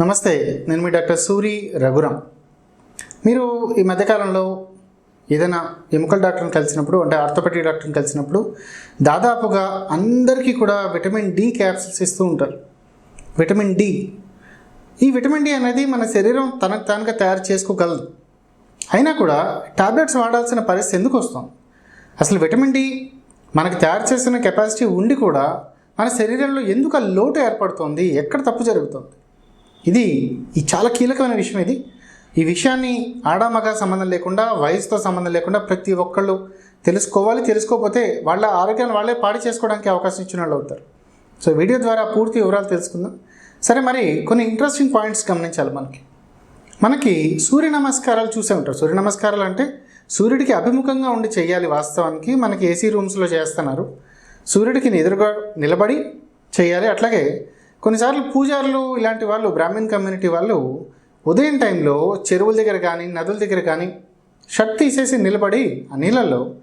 నమస్తే నేను మీ డాక్టర్ సూరి రఘురామ్. మీరు ఈ మధ్యకాలంలో ఏదైనా ఎముకల డాక్టర్ని కలిసినప్పుడు అంటే ఆర్థోపెటిక్ డాక్టర్ని కలిసినప్పుడు దాదాపుగా అందరికీ కూడా విటమిన్ డి క్యాప్సిల్స్ ఇస్తూ ఉంటారు. Vitamin D. ఈ విటమిన్ డి అనేది మన శరీరం తనకు తానుగా తయారు చేసుకోగలదు. అయినా కూడా టాబ్లెట్స్ వాడాల్సిన పరిస్థితి ఎందుకు వస్తుంది? అసలు విటమిన్ డి మనకు తయారు చేసిన కెపాసిటీ ఉండి కూడా మన శరీరంలో ఎందుకు ఆ లోటు ఏర్పడుతుంది? ఎక్కడ తప్పు జరుగుతుంది? ఇది ఈ చాలా కీలకమైన విషయం ఇది. ఈ విషయాన్ని ఆడామగ సంబంధం లేకుండా వయసుతో సంబంధం లేకుండా ప్రతి ఒక్కళ్ళు తెలుసుకోవాలి తెలుసుకోకపోతే వాళ్ళ ఆరోగ్యాన్ని వాళ్ళే పాడి చేసుకోవడానికి అవకాశం ఇచ్చిన వాళ్ళు అవుతారు. సో వీడియో ద్వారా పూర్తి వివరాలు తెలుసుకుందాం. సరే మరి కొన్ని ఇంట్రెస్టింగ్ పాయింట్స్ గమనించాలి మనకి. మనకి సూర్య నమస్కారాలు చూసే ఉంటారు. సూర్య నమస్కారాలు అంటే సూర్యుడికి అభిముఖంగా ఉండి చేయాలి వాస్తవానికి మనకి ఏసీ రూమ్స్లో చేస్తున్నారు. సూర్యుడికి ఎదురుగా నిలబడి చేయాలి. అట్లాగే కొన్నిసార్లు పూజారులు ఇలాంటి వాళ్ళు బ్రాహ్మణ్ కమ్యూనిటీ వాళ్ళు ఉదయం టైంలో చెరువుల దగ్గర కానీ నదుల దగ్గర కానీ షర్ట్ తీసేసి నిలబడి ఆ నీళ్ళల్లో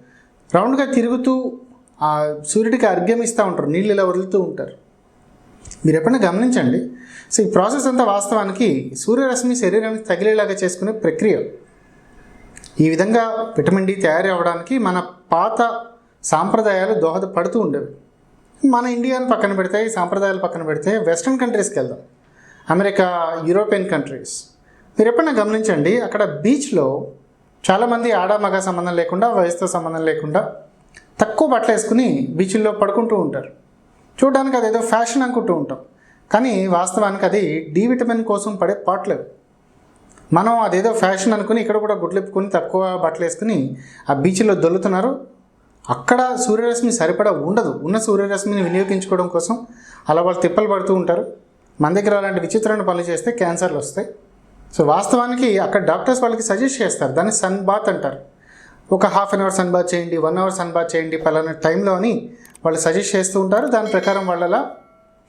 రౌండ్గా తిరుగుతూ ఆ సూర్యుడికి అర్ఘ్యం ఇస్తూ ఉంటారు. నీళ్ళు ఇలా వదులుతూ ఉంటారు. మీరు ఎప్పుడైనా గమనించండి? సో ఈ ప్రాసెస్ అంతా వాస్తవానికి సూర్యరశ్మి శరీరానికి తగిలేలాగా చేసుకునే ప్రక్రియ. ఈ విధంగా విటమిన్ డి తయారు అవ్వడానికి మన పాత సాంప్రదాయాలు దోహదపడుతూ ఉండేవి. మన ఇండియాని పక్కన పెడితే ఈ సాంప్రదాయాలు పక్కన పెడితే వెస్ట్రన్ కంట్రీస్కి వెళ్దాం. America European countries. మీరు ఎప్పుడైనా గమనించండి అక్కడ బీచ్లో చాలామంది ఆడ మగ సంబంధం లేకుండా వయసుతో సంబంధం లేకుండా తక్కువ బట్టలు వేసుకుని బీచ్ల్లో పడుకుంటూ ఉంటారు. చూడడానికి అదేదో ఫ్యాషన్ అనుకుంటూ ఉంటాం. కానీ వాస్తవానికి అది డి విటమిన్ కోసం పడే పాటలేదు మనం అదేదో ఫ్యాషన్ అనుకుని ఇక్కడ కూడా గుడ్లెప్పుకొని తక్కువ బట్టలు వేసుకుని ఆ బీచ్లో దొల్లుతున్నారు. అక్కడ సూర్యరశ్మి సరిపడా ఉండదు. ఉన్న సూర్యరశ్మిని వినియోగించుకోవడం కోసం అలా వాళ్ళు తిప్పలు పడుతూ ఉంటారు. మన దగ్గర అలాంటి విచిత్రమైన పనులు చేస్తే క్యాన్సర్లు వస్తాయి. సో వాస్తవానికి అక్కడ డాక్టర్స్ వాళ్ళకి సజెస్ట్ చేస్తారు. దాన్ని సన్ బాత్ అంటారు. ఒక half an hour sun bath చేయండి వన్ అవర్ సన్ బాత్ చేయండి పలానా టైంలో అని వాళ్ళు సజెస్ట్ చేస్తూ ఉంటారు. దాని ప్రకారం వాళ్ళు అలా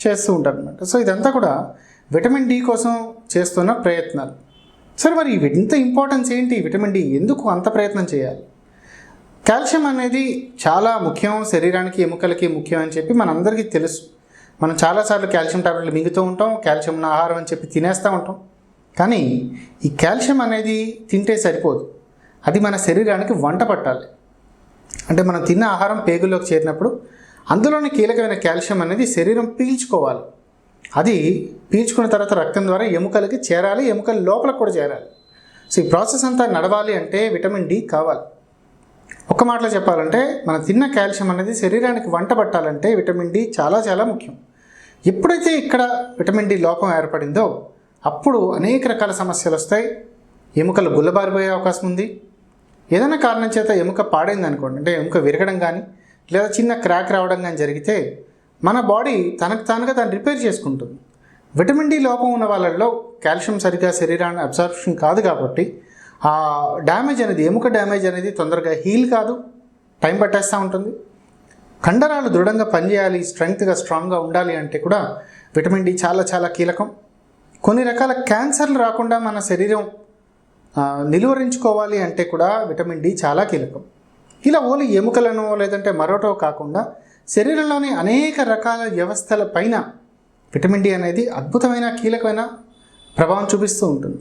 చేస్తూ ఉంటారు అనమాట సో ఇదంతా కూడా విటమిన్ డి కోసం చేస్తున్న ప్రయత్నాలు. సరే మరి ఇంత ఇంపార్టెన్స్ ఏంటి? విటమిన్ డి ఎందుకు అంత ప్రయత్నం చేయాలి? కాల్షియం అనేది చాలా ముఖ్యం శరీరానికి ఎముకలకి ముఖ్యం అని చెప్పి మనందరికీ తెలుసు. మనం చాలాసార్లు కాల్షియం టాబ్లెట్లు మింగుతూ ఉంటాం కాల్షియం ఉన్న ఆహారం అని చెప్పి తినేస్తూ ఉంటాం. కానీ ఈ కాల్షియం అనేది తింటే సరిపోదు. అది మన శరీరానికి వంట పట్టాలి. అంటే మనం తిన్న ఆహారం పేగుల్లోకి చేరినప్పుడు అందులోని కీలకమైన కాల్షియం అనేది శరీరం పీల్చుకోవాలి. అది పీల్చుకున్న తర్వాత రక్తం ద్వారా ఎముకలకి చేరాలి ఎముకల లోపల కూడా చేరాలి. సో ఈ ప్రాసెస్ అంతా నడవాలి అంటే విటమిన్ డి కావాలి. ఒక్క మాటలో చెప్పాలంటే మన తిన్న కాల్షియం అనేది శరీరానికి వంట పట్టాలంటే విటమిన్ డి చాలా చాలా ముఖ్యం. ఎప్పుడైతే ఇక్కడ విటమిన్ డి లోపం ఏర్పడిందో అప్పుడు అనేక రకాల సమస్యలు వస్తాయి. ఎముకలు గుల్లబారిపోయే అవకాశం ఉంది. ఏదైనా కారణం చేత ఎముక పాడైంది అనుకోండి అంటే ఎముక విరగడం కానీ లేదా చిన్న క్రాక్ రావడం కానీ జరిగితే మన బాడీ తనకు తానుగా దాన్ని రిపేర్ చేసుకుంటుంది. విటమిన్ డి లోపం ఉన్న వాళ్ళల్లో కాల్షియం సరిగ్గా శరీరాన్ని అబ్జార్ప్షన్ కాదు కాబట్టి ఆ డ్యామేజ్ అనేది ఎముక డ్యామేజ్ అనేది తొందరగా హీల్ కాదు టైం పట్టేస్తూ ఉంటుంది. కండరాలు దృఢంగా పనిచేయాలి స్ట్రెంగ్త్గా స్ట్రాంగ్గా ఉండాలి అంటే కూడా విటమిన్ డి చాలా చాలా కీలకం. కొన్ని రకాల క్యాన్సర్లు రాకుండా మన శరీరం నిలువరించుకోవాలి అంటే కూడా విటమిన్ డి చాలా కీలకం. ఇలా ఓన్లీ ఎముకలను లేదంటే మరోటో కాకుండా శరీరంలోని అనేక రకాల వ్యవస్థల పైన విటమిన్ డి అనేది అద్భుతమైన కీలకమైన ప్రభావం చూపిస్తూ ఉంటుంది.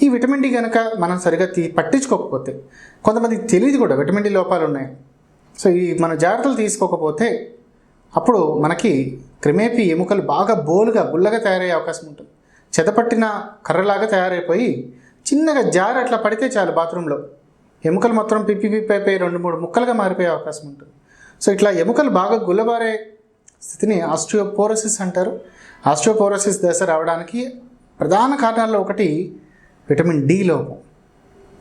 ఈ విటమిన్ డి కనుక మనం సరిగా తీ పట్టించుకోకపోతే కొంతమందికి తెలియదు కూడా విటమిన్ డి లోపాలు ఉన్నాయి. సో ఈ మన జాగ్రత్తలు తీసుకోకపోతే అప్పుడు మనకి క్రిమేపీ ఎముకలు బాగా బోలుగా గుల్లగా తయారయ్యే అవకాశం ఉంటుంది. చెదపట్టిన కర్రలాగా తయారైపోయి చిన్నగా జారి అట్లా పడితే చాలు బాత్రూంలో. ఎముకలు మొత్తం పిప్పి పిప్పి అయిపోయి రెండు మూడు ముక్కలుగా మారిపోయే అవకాశం ఉంటుంది. సో ఇట్లా ఎముకలు బాగా గుల్లబారే స్థితిని ఆస్ట్రియోపోరోసిస్ అంటారు. ఆస్ట్రియోపోరోసిస్ దశ రావడానికి ప్రధాన కారణాల్లో ఒకటి విటమిన్ డి లోపం.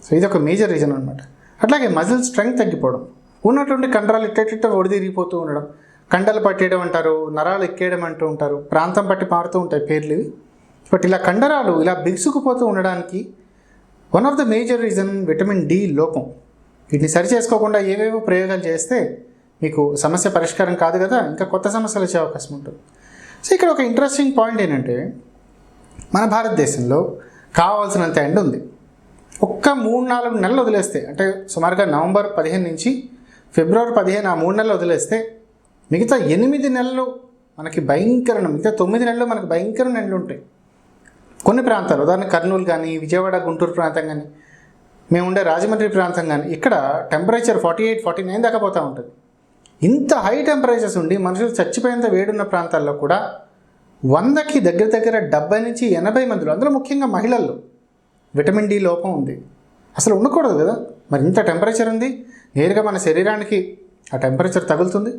సో ఇది ఒక మేజర్ రీజన్ అనమాట అట్లాగే మజిల్ స్ట్రెంగ్త్ తగ్గిపోవడం. ఉన్నటువంటి కండరాలు ఇట్ట ఒడిదిరిగిపోతూ ఉండడం. కండలు పట్టేయడం అంటారు నరాలు ఎక్కేయడం అంటూ ఉంటారు ప్రాంతం పట్టి మారుతూ ఉంటాయి పేర్లు ఇవి. బట్ ఇలా కండరాలు ఇలా బిగుసుకుపోతూ ఉండడానికి one of the major reason vitamin D లోపం. వీటిని సరి చేసుకోకుండా ఏవేవో ప్రయోగాలు చేస్తే మీకు సమస్య పరిష్కారం కాదు కదా ఇంకా కొత్త సమస్యలు వచ్చే అవకాశం ఉంటుంది. సో ఇక్కడ ఒక ఇంట్రెస్టింగ్ పాయింట్ ఏంటంటే మన భారతదేశంలో కావాల్సినంత ఎండ ఉంది. ఒక్క మూడు నాలుగు నెలలు వదిలేస్తే అంటే సుమారుగా నవంబర్ పదిహేను నుంచి ఫిబ్రవరి పదిహేను ఆ మూడు నెలలు వదిలేస్తే మిగతా ఎనిమిది నెలలు మనకి భయంకరమైన మిగతా తొమ్మిది నెలలు మనకి భయంకరమైన ఎండలు ఉంటాయి. కొన్ని ప్రాంతాలు ఉదాహరణ కర్నూలు కానీ విజయవాడ గుంటూరు ప్రాంతం కానీ మేము ఉండే రాజమండ్రి ప్రాంతం కానీ ఇక్కడ temperature forty eight forty nine దాకా పోతూ ఉంటుంది. ఇంత హై టెంపరేచర్స్ ఉండి మనుషులు చచ్చిపోయేంత వేడున్న ప్రాంతాల్లో కూడా వందకి దగ్గర దగ్గర డెబ్బై నుంచి ఎనభై మందిలో అందులో ముఖ్యంగా మహిళల్లో విటమిన్ డి లోపం ఉంది. అసలు ఉండకూడదు కదా? మరి ఇంత టెంపరేచర్ ఉంది? నేరుగా మన శరీరానికి ఆ టెంపరేచర్ తగులుతుంది.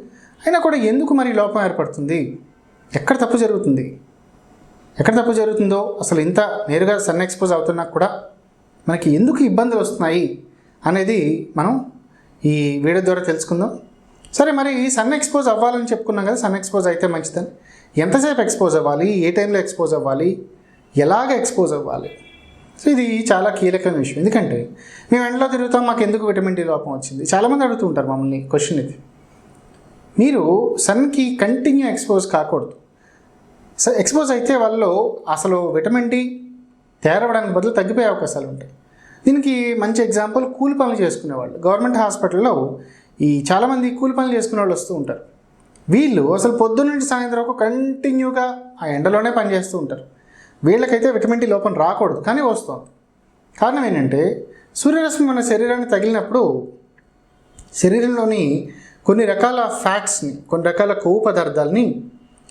అయినా కూడా ఎందుకు మరి లోపం ఏర్పడుతుంది? ఎక్కడ తప్పు జరుగుతుంది? ఎక్కడ తప్పు జరుగుతుందో అసలు ఇంత నేరుగా సన్ ఎక్స్పోజ్ అవుతున్నా కూడా మనకి ఎందుకు ఇబ్బందులు వస్తున్నాయి అనేది మనం ఈ వీడియో ద్వారా తెలుసుకుందాం. సరే మరి సన్ ఎక్స్పోజ్ అవ్వాలని చెప్పుకున్నాం కదా? సన్ ఎక్స్పోజ్ అయితే మంచిదని. ఎంతసేపు ఎక్స్పోజ్ అవ్వాలి? ఏ టైంలో ఎక్స్పోజ్ అవ్వాలి? ఎలాగ ఎక్స్పోజ్ అవ్వాలి? సో ఇది చాలా కీలకమైన విషయం. ఎందుకంటే మేము ఎండలో తిరుగుతాం మాకు ఎందుకు విటమిన్ డి లోపం వచ్చింది? చాలామంది అడుగుతూ ఉంటారు మమ్మల్ని క్వశ్చన్ ఇది. మీరు సన్కి కంటిన్యూ ఎక్స్పోజ్ కాకూడదు. సో ఎక్స్పోజ్ అయితే వాళ్ళు అసలు విటమిన్ డి తయారవడానికి బదులు తగ్గిపోయే అవకాశాలు ఉంటాయి. దీనికి మంచి ఎగ్జాంపుల్ కూలి పనులు చేసుకునేవాళ్ళు. గవర్నమెంట్ హాస్పిటల్లో ఈ చాలామంది కూలి పనులు చేసుకునే వాళ్ళు వస్తూ ఉంటారు. వీళ్ళు అసలు పొద్దున్న నుంచి సాయంత్రం వరకు కంటిన్యూగా ఆ ఎండలోనే పనిచేస్తూ ఉంటారు. వీళ్ళకైతే విటమిన్ డి లోపం రాకూడదు కానీ వస్తుంది. కారణం ఏంటంటే సూర్యరశ్మి మన శరీరాన్ని తగిలినప్పుడు శరీరంలోని కొన్ని రకాల ఫ్యాట్స్ని కొన్ని రకాల కొవ్వు పదార్థాలని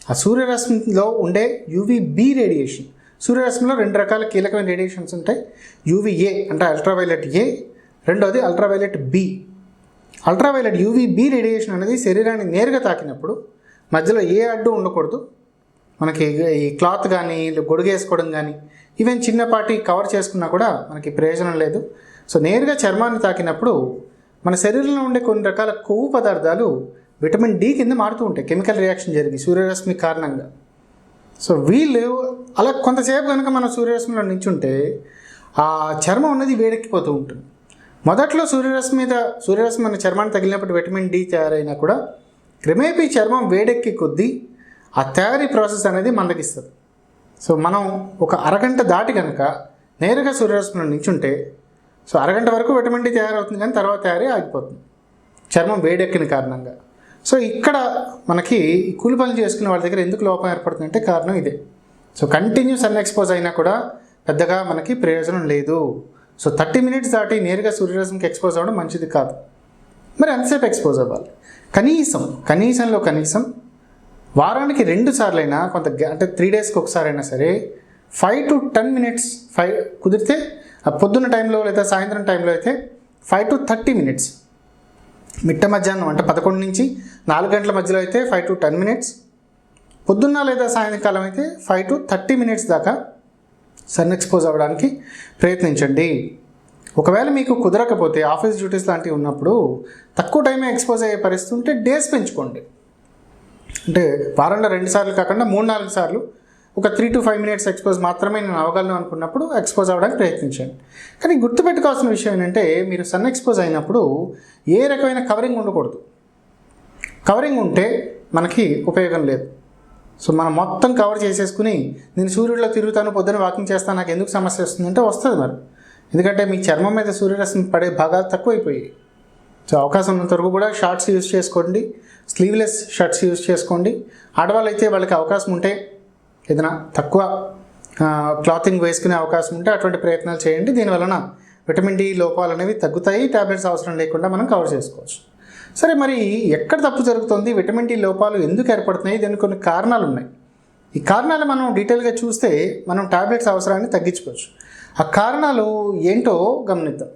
ఆ సూర్యరశ్మిలో ఉండే యూవీబీ రేడియేషన్ సూర్యరశ్మిలో రెండు రకాల కీలకమైన రేడియేషన్స్ ఉంటాయి. యూవీఏ అంటే అల్ట్రావైలెట్ ఏ రెండోది ultraviolet B. Ultraviolet UVB radiation అనేది శరీరాన్ని నేరుగా తాకినప్పుడు మధ్యలో ఏ అడ్డు ఉండకూడదు. మనకి ఈ క్లాత్ కానీ గొడుగేసుకోవడం కానీ ఈవెన్ చిన్నపాటి కవర్ చేసుకున్నా కూడా మనకి ప్రయోజనం లేదు. సో నేరుగా చర్మాన్ని తాకినప్పుడు మన శరీరంలో ఉండే కొన్ని రకాల కొవ్వు పదార్థాలు విటమిన్ డి కింద మారుతూ ఉంటాయి. కెమికల్ రియాక్షన్ జరిగి సూర్యరశ్మి కారణంగా. సో వీళ్ళు అలా కొంతసేపు కనుక మన సూర్యరశ్మిలో నించుంటే ఆ చర్మం అనేది వేడెక్కిపోతూ ఉంటుంది. మొదట్లో సూర్యరశ్మి మీద సూర్యరశ్మి మన చర్మాన్ని తగిలినప్పుడు విటమిన్ డి తయారైనా కూడా క్రమేపీ చర్మం వేడెక్కి కొద్దీ ఆ తయారీ ప్రాసెస్ అనేది మందగిస్తుంది సో మనం ఒక అరగంట దాటి కనుక నేరుగా సూర్యరశ్మిలో నించుంటే సో అరగంట వరకు విటమిన్ డి తయారవుతుంది కానీ తర్వాత తయారీ ఆగిపోతుంది. చర్మం వేడెక్కిన కారణంగా. సో ఇక్కడ మనకి కూలి పనులు చేసుకునే వాళ్ళ దగ్గర ఎందుకు లోపం ఏర్పడుతుందంటే కారణం ఇదే. సో కంటిన్యూ సన్ ఎక్స్పోజ్ అయినా కూడా పెద్దగా మనకి ప్రయోజనం లేదు. సో థర్టీ మినిట్స్ దాటి నేరుగా సూర్యరశ్మికి ఎక్స్పోజ్ అవ్వడం మంచిది కాదు. మరి ఎంతసేపు ఎక్స్పోజ్ అవ్వాలి. కనీసం కనీసంలో కనీసం వారానికి రెండు సార్లైనా కొంత అంటే త్రీ డేస్కి ఒకసారి అయినా సరే five to ten minutes five కుదిరితే ఆ పొద్దున్న టైంలో లేదా సాయంత్రం టైంలో అయితే ఫైవ్ టు థర్టీ మినిట్స్ మిట్ట మధ్యాహ్నం అంటే పదకొండు నుంచి నాలుగు గంటల మధ్యలో అయితే ఫైవ్ టు టెన్ మినిట్స్ పొద్దున్న లేదా సాయంకాలం అయితే ఫైవ్ టు థర్టీ మినిట్స్ దాకా సన్ ఎక్స్పోజ్ అవ్వడానికి ప్రయత్నించండి. ఒకవేళ మీకు కుదరకపోతే ఆఫీస్ డ్యూటీస్ లాంటివి ఉన్నప్పుడు తక్కువ టైమే ఎక్స్పోజ్ అయ్యే పరిస్థితి ఉంటే డేస్ పెంచుకోండి. అంటే వారంలో రెండు సార్లు కాకుండా మూడు నాలుగు సార్లు ఒక three to five minutes expose మాత్రమే నేను అవగలను అనుకున్నప్పుడు ఎక్స్పోజ్ అవ్వడానికి ప్రయత్నించండి. కానీ గుర్తుపెట్టుకోవాల్సిన విషయం ఏంటంటే మీరు సన్ ఎక్స్పోజ్ అయినప్పుడు ఏ రకమైన కవరింగ్ ఉండకూడదు. కవరింగ్ ఉంటే మనకి ఉపయోగం లేదు. సో మనం మొత్తం కవర్ చేసేసుకుని నేను సూర్యుడిలో తిరుగుతాను పొద్దున వాకింగ్ చేస్తాను నాకు ఎందుకు సమస్య వస్తుందంటే వస్తుంది మరి. ఎందుకంటే మీ చర్మం మీద సూర్యరశ్మి పడే భాగాలు తక్కువైపోయాయి. సో అవకాశం ఉన్నంత వరకు కూడా షార్ట్స్ యూజ్ చేసుకోండి. స్లీవ్లెస్ షర్ట్స్ యూజ్ చేసుకోండి. ఆడవాళ్ళు అయితే వాళ్ళకి అవకాశం ఉంటే ఏదైనా తక్కువ క్లాతింగ్ వేసుకునే అవకాశం ఉంటే అటువంటి ప్రయత్నాలు చేయండి. దీనివలన విటమిన్ డి లోపాలు అనేవి తగ్గుతాయి. టాబ్లెట్స్ అవసరం లేకుండా మనం కవర్ చేసుకోవచ్చు. సరే మరి ఎక్కడ తప్పు జరుగుతుంది? విటమిన్ డి లోపాలు ఎందుకు ఏర్పడుతున్నాయి? దీనికి కొన్ని కారణాలు ఉన్నాయి. ఈ కారణాలు మనం డీటెయిల్గా చూస్తే మనం టాబ్లెట్స్ అవసరాన్ని తగ్గించుకోవచ్చు. ఆ కారణాలు ఏంటో గమనిద్దాం.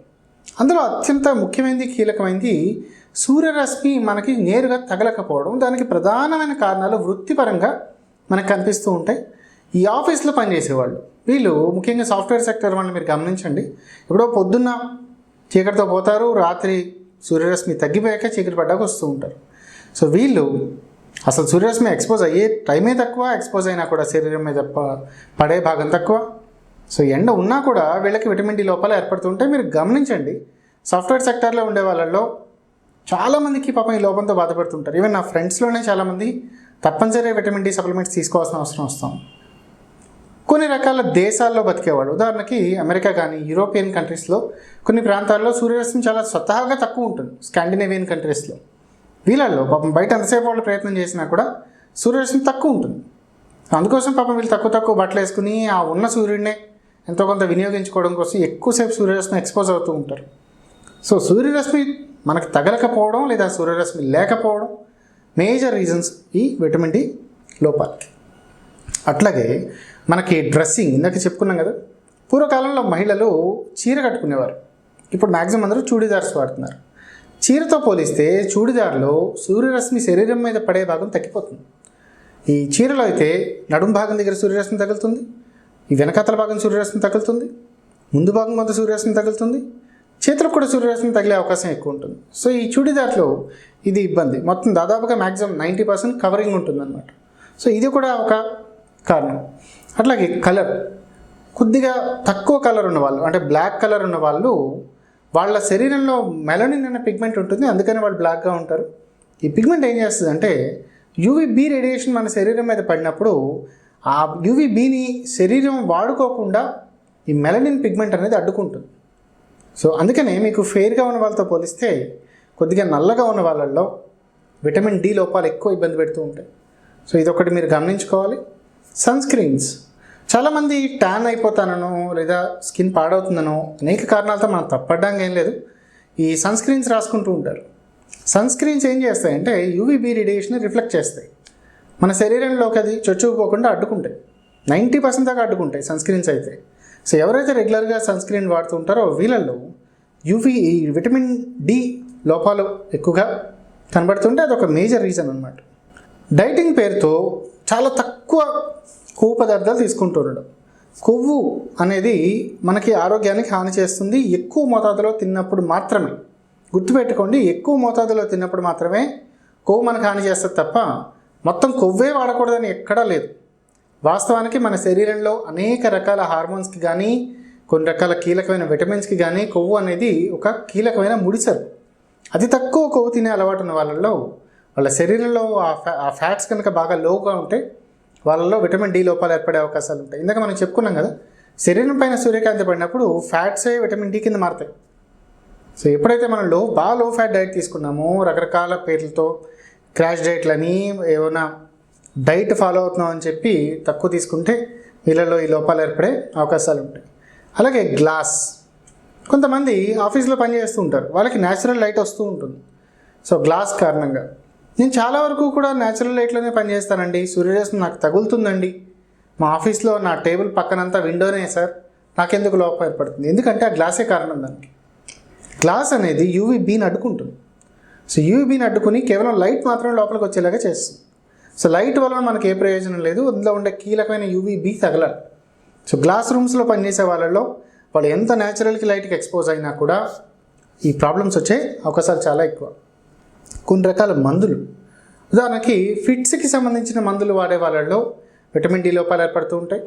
అందులో అత్యంత ముఖ్యమైనది కీలకమైనది సూర్యరశ్మి మనకి నేరుగా తగలకపోవడం. దానికి ప్రధానమైన కారణాలు వృత్తిపరంగా మనకు కనిపిస్తూ ఉంటాయి. ఈ ఆఫీస్లో పనిచేసేవాళ్ళు వీళ్ళు ముఖ్యంగా సాఫ్ట్వేర్ సెక్టర్ వాళ్ళని మీరు గమనించండి. ఎప్పుడో పొద్దున్న చీకటితో పోతారు రాత్రి సూర్యరశ్మి తగ్గిపోయాక చీకటి పడ్డాక వస్తూ ఉంటారు. సో వీళ్ళు అసలు సూర్యరశ్మి ఎక్స్పోజ్ అయ్యే టైమే తక్కువ ఎక్స్పోజ్ అయినా కూడా శరీరం మీద పడే భాగం తక్కువ. సో ఎండ ఉన్నా కూడా వీళ్ళకి విటమిన్ డి లోపాలు ఏర్పడుతుంటే మీరు గమనించండి. సాఫ్ట్వేర్ సెక్టార్లో ఉండే వాళ్ళల్లో చాలామందికి పాపం ఈ లోపంతో బాధపడుతుంటారు. ఈవెన్ నా ఫ్రెండ్స్లోనే చాలామంది తప్పనిసరిగా విటమిన్ డి సప్లిమెంట్స్ తీసుకోవాల్సిన అవసరం వస్తాం కొన్ని రకాల దేశాల్లో బతికేవాడు. ఉదాహరణకి అమెరికా కానీ యూరోపియన్ కంట్రీస్లో కొన్ని ప్రాంతాల్లో సూర్యరశ్మి చాలా స్వతహాగా తక్కువ ఉంటుంది స్కాండినేవియన్ కంట్రీస్లో. వీళ్ళల్లో పాపం బయట ఎంతసేపు వాళ్ళు ప్రయత్నం చేసినా కూడా సూర్యరశ్మి తక్కువ ఉంటుంది. అందుకోసం పాపం వీళ్ళు తక్కువ తక్కువ బట్టలు వేసుకుని ఆ ఉన్న సూర్యుడినే ఎంతో కొంత వినియోగించుకోవడం కోసం ఎక్కువసేపు సూర్యరశ్మి ఎక్స్పోజ్ అవుతూ ఉంటారు. సో సూర్యరశ్మి మనకు తగలకపోవడం లేదా సూర్యరశ్మి లేకపోవడం మేజర్ రీజన్స్ ఈ విటమిన్ డి లోపాలకి. అట్లాగే మనకి డ్రెస్సింగ్ ఇందాక చెప్పుకున్నాం కదా పూర్వకాలంలో మహిళలు చీర కట్టుకునేవారు. ఇప్పుడు మ్యాక్సిమం అందరూ చూడీదార్స్ వాడుతున్నారు. చీరతో పోలిస్తే చూడిదార్లో సూర్యరశ్మి శరీరం మీద పడే భాగం తగ్గిపోతుంది. ఈ చీరలో అయితే నడుం భాగం దగ్గర సూర్యరశ్మి తగులుతుంది ఈ వెనకాతల భాగం సూర్యరశ్మి తగులుతుంది ముందు భాగం కొంత సూర్యరశ్మి తగులుతుంది చేతులకు కూడా సూర్యరశ్మి తగిలే అవకాశం ఎక్కువ ఉంటుంది. సో ఈ చూడిదార్లో ఇది ఇబ్బంది. మొత్తం దాదాపుగా మ్యాక్సిమం నైంటీ పర్సెంట్ కవరింగ్ ఉంటుందన్నమాట. సో ఇది కూడా ఒక కారణం. అట్లాగే కలర్. కొద్దిగా తక్కువ కలర్ ఉన్న వాళ్ళు అంటే బ్లాక్ కలర్ ఉన్న వాళ్ళు వాళ్ళ శరీరంలో మెలనిన్ అనే పిగ్మెంట్ ఉంటుంది. అందుకని వాళ్ళు బ్లాక్గా ఉంటారు. ఈ పిగ్మెంట్ ఏం చేస్తుంది అంటే యూవీబీ రేడియేషన్ మన శరీరం మీద పడినప్పుడు ఆ యూవీబీని శరీరం వాడుకోకుండా ఈ మెలనిన్ పిగ్మెంట్ అనేది అడ్డుకుంటుంది. సో అందుకనే మీకు ఫెయిర్గా ఉన్న వాళ్ళతో పోలిస్తే కొద్దిగా నల్లగా ఉన్న వాళ్ళల్లో విటమిన్ డి లోపాలు ఎక్కువ ఇబ్బంది పెడుతూ ఉంటాయి. సో ఇదొకటి మీరు గమనించుకోవాలి. సన్ స్క్రీన్స్ చాలామంది ట్యాన్ అయిపోతానను లేదా స్కిన్ పాడవుతుందనో అనేక కారణాలతో మనం తప్పడ్డానికి ఏం లేదు. ఈ సన్ స్క్రీన్స్ రాసుకుంటూ ఉంటారు. సన్ స్క్రీన్స్ ఏం చేస్తాయంటే యూవీబీ రేడియేషన్ రిఫ్లెక్ట్ చేస్తాయి. మన శరీరంలోకి అది చొచ్చుకుపోకుండా అడ్డుకుంటాయి. నైంటీ పర్సెంట్ దాకా అడ్డుకుంటాయి సన్ స్క్రీన్స్ అయితే. సో ఎవరైతే రెగ్యులర్గా సన్ స్క్రీన్ వాడుతూ ఉంటారో వీళ్ళల్లో యూవీ ఈ విటమిన్ డి లోపాలు ఎక్కువగా కనబడుతుంటే అదొక మేజర్ రీజన్ అనమాట డైటింగ్ పేరుతో చాలా తక్కువ కొవ్వు పదార్థాలు తీసుకుంటూ ఉండడం కొవ్వు అనేది మనకి ఆరోగ్యానికి హాని చేస్తుంది. ఎక్కువ మోతాదులో తిన్నప్పుడు మాత్రమే. గుర్తుపెట్టుకోండి ఎక్కువ మోతాదులో తిన్నప్పుడు మాత్రమే కొవ్వు మనకు హాని చేస్తుంది తప్ప మొత్తం కొవ్వే వాడకూడదని ఎక్కడా లేదు. వాస్తవానికి మన శరీరంలో అనేక రకాల హార్మోన్స్కి కానీ కొన్ని రకాల కీలకమైన విటమిన్స్కి కానీ కొవ్వు అనేది ఒక కీలకమైన ముడిసరు. అతి తక్కువ కొవ్వు తినే అలవాటు ఉన్న వాళ్ళల్లో వాళ్ళ శరీరంలో ఆ ఫ్యా ఫ్యాట్స్ కనుక బాగా లోగా ఉంటే వాళ్ళలో విటమిన్ డి లోపాలు ఏర్పడే అవకాశాలు ఉంటాయి. ఇందాక మనం చెప్పుకున్నాం కదా శరీరం పైన సూర్యకాంతి పడినప్పుడు ఫ్యాట్సే విటమిన్ డి కింద మారుతాయి. సో ఎప్పుడైతే మనం లో బాగా లో ఫ్యాట్ డైట్ తీసుకున్నామో రకరకాల పేర్లతో క్రాష్ డైట్లని ఏమైనా డైట్ ఫాలో అవుతున్నాం అని చెప్పి తక్కువ తీసుకుంటే వీళ్ళలో ఈ లోపాలు ఏర్పడే అవకాశాలు ఉంటాయి. అలాగే గ్లాస్. కొంతమంది ఆఫీస్లో పనిచేస్తూ ఉంటారు. వాళ్ళకి న్యాచురల్ లైట్ వస్తూ ఉంటుంది. సో గ్లాస్ కారణంగా. నేను చాలా వరకు కూడా న్యాచురల్ లైట్లోనే పనిచేస్తానండి సూర్యరశ్మి నాకు తగులుతుందండి. మా ఆఫీస్లో నా టేబుల్ పక్కనంతా విండోనే సార్. నాకెందుకు లోపం ఏర్పడుతుంది? ఎందుకంటే ఆ గ్లాసే కారణం దానికి. గ్లాస్ అనేది యూవీ బీని అడ్డుకుంటుంది. సో యూవీ బీని అడ్డుకుని కేవలం లైట్ మాత్రమే లోపలికి వచ్చేలాగా చేస్తుంది. సో లైట్ వలన మనకు ఏ ప్రయోజనం లేదు. అందులో ఉండే కీలకమైన యూవీ బీ తగలాలి. సో గ్లాస్ రూమ్స్లో పనిచేసే వాళ్ళలో వాళ్ళు ఎంత న్యాచురల్కి లైట్కి ఎక్స్పోజ్ అయినా కూడా ఈ ప్రాబ్లమ్స్ వచ్చే అవకాశాలు చాలా ఎక్కువ. కొన్ని రకాల మందులు. ఉదాహరణకి ఫిట్స్కి సంబంధించిన మందులు వాడే వాళ్ళలో విటమిన్ డి లోపాలు ఏర్పడుతూ ఉంటాయి.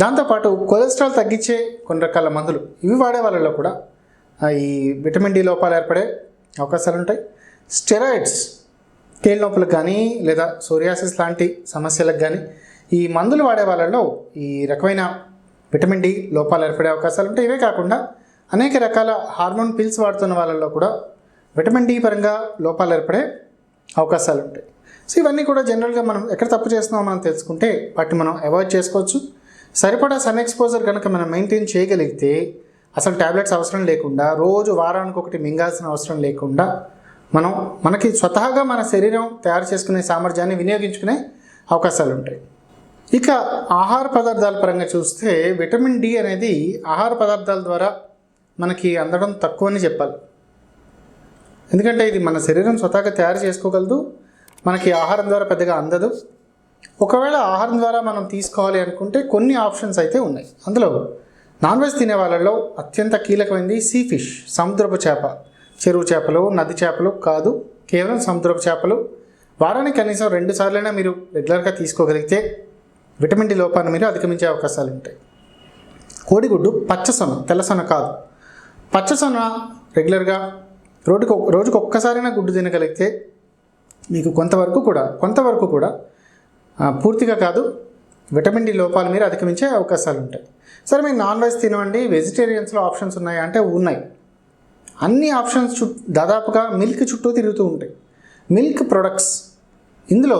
దాంతోపాటు కొలెస్ట్రాల్ తగ్గించే కొన్ని రకాల మందులు ఇవి వాడే వాళ్ళలో కూడా ఈ విటమిన్ డి లోపాలు ఏర్పడే అవకాశాలు ఉంటాయి. స్టెరాయిడ్స్ తేలి నొప్పులకు కానీ లేదా సోరియాసిస్ లాంటి సమస్యలకు కానీ ఈ మందులు వాడే వాళ్ళలో ఈ రకమైన విటమిన్ డి లోపాలు ఏర్పడే అవకాశాలు ఉంటాయి. ఇవే కాకుండా అనేక రకాల హార్మోన్ పిల్స్ వాడుతున్న వాళ్ళలో కూడా విటమిన్ డి పరంగా లోపాలు ఏర్పడే అవకాశాలు ఉంటాయి సో ఇవన్నీ కూడా జనరల్గా మనం ఎక్కడ తప్పు చేస్తున్నామో మనం తెలుసుకుంటే వాటిని మనం అవాయిడ్ చేసుకోవచ్చు. సరిపడా సన్ ఎక్స్పోజర్ కనుక మనం మెయింటైన్ చేయగలిగితే అసలు ట్యాబ్లెట్స్ అవసరం లేకుండా రోజు వారానికి ఒకటి మింగాల్సిన అవసరం లేకుండా మనం మనకి స్వతహాగా మన శరీరం తయారు చేసుకునే సామర్థ్యాన్ని వినియోగించుకునే అవకాశాలు ఉంటాయి ఇక ఆహార పదార్థాల పరంగా చూస్తే విటమిన్ డి అనేది ఆహార పదార్థాల ద్వారా మనకి అందడం తక్కువని చెప్పాలి. ఎందుకంటే ఇది మన శరీరం స్వతహాగా తయారు చేసుకోగలదు మనకి ఆహారం ద్వారా పెద్దగా అందదు. ఒకవేళ ఆహారం ద్వారా మనం తీసుకోవాలి అనుకుంటే కొన్ని ఆప్షన్స్ అయితే ఉన్నాయి. అందులో నాన్ వెజ్ తినే వాళ్ళలో అత్యంత కీలకమైనది సీ ఫిష్ సముద్రపు చేప. చెరువు చేపలు నది చేపలు కాదు కేవలం సముద్రపు చేపలు. వారానికి కనీసం రెండు సార్లైనా మీరు రెగ్యులర్గా తీసుకోగలిగితే విటమిన్ డి లోపాన్ని మీరు అధిగమించే అవకాశాలు ఉంటాయి. కోడిగుడ్డు పచ్చసొన తెల్లసొన కాదు. పచ్చసొన రెగ్యులర్గా రోజుకు రోజుకు ఒక్కసారైనా గుడ్డు తినగలిగితే మీకు కొంతవరకు కూడా కొంతవరకు కూడా పూర్తిగా కాదు విటమిన్ డి లోపాల మీరు అధిగమించే అవకాశాలు ఉంటాయి సరే మీరు నాన్ వెజ్ తినవండి వెజిటేరియన్స్లో ఆప్షన్స్ ఉన్నాయా? అంటే ఉన్నాయి. అన్ని ఆప్షన్స్ చు దాదాపుగా మిల్క్ చుట్టూ తిరుగుతూ ఉంటాయి. మిల్క్ ప్రొడక్ట్స్ ఇందులో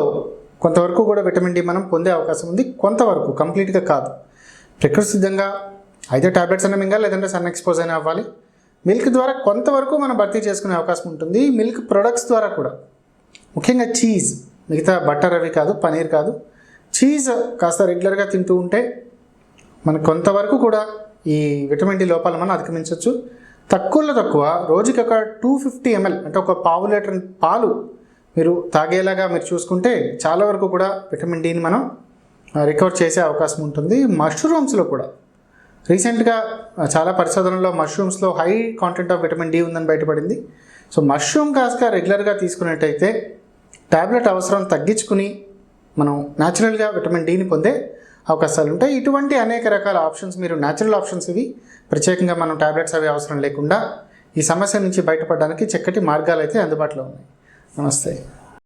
కొంతవరకు కూడా విటమిన్ డి మనం పొందే అవకాశం ఉంది కొంతవరకు కంప్లీట్గా కాదు. ప్రకృతి సిద్ధంగా అయితే టాబ్లెట్స్ అన్న మింగాలి లేదంటే సన్ ఎక్స్పోజ్ అయినా అవ్వాలి. మిల్క్ ద్వారా కొంతవరకు మనం భర్తీ చేసుకునే అవకాశం ఉంటుంది. మిల్క్ ప్రొడక్ట్స్ ద్వారా కూడా. ముఖ్యంగా చీజ్. మిగతా బటర్ అవి కాదు పనీర్ కాదు. చీజ్ కాస్త రెగ్యులర్గా తింటూ ఉంటే మనకు కొంతవరకు కూడా ఈ విటమిన్ డి లోపాలు మనం అధిగమించవచ్చు. తక్కువలో తక్కువ రోజుకి ఒక టూ ఫిఫ్టీ ఎంఎల్ అంటే ఒక పావు లీటర్ పాలు మీరు తాగేలాగా మీరు చూసుకుంటే చాలా వరకు కూడా విటమిన్ డిని మనం రికవర్ చేసే అవకాశం ఉంటుంది. మష్రూమ్స్లో కూడా. రీసెంట్గా చాలా పరిశోధనలో మష్రూమ్స్లో high content of vitamin D ఉందని బయటపడింది. సో మష్రూమ్ కాస్త రెగ్యులర్గా తీసుకున్నట్టయితే టాబ్లెట్ అవసరం తగ్గించుకుని మనం న్యాచురల్గా విటమిన్ డిని పొందే అవకాశాలు ఉంటాయి. ఇటువంటి అనేక రకాల ఆప్షన్స్ మీరు న్యాచురల్ ఆప్షన్స్ ఇవి. ప్రత్యేకంగా మనం టాబ్లెట్స్ అవి అవసరం లేకుండా ఈ సమస్య నుంచి బయటపడడానికి చక్కటి మార్గాలు అయితే అందుబాటులో ఉన్నాయి. నమస్తే.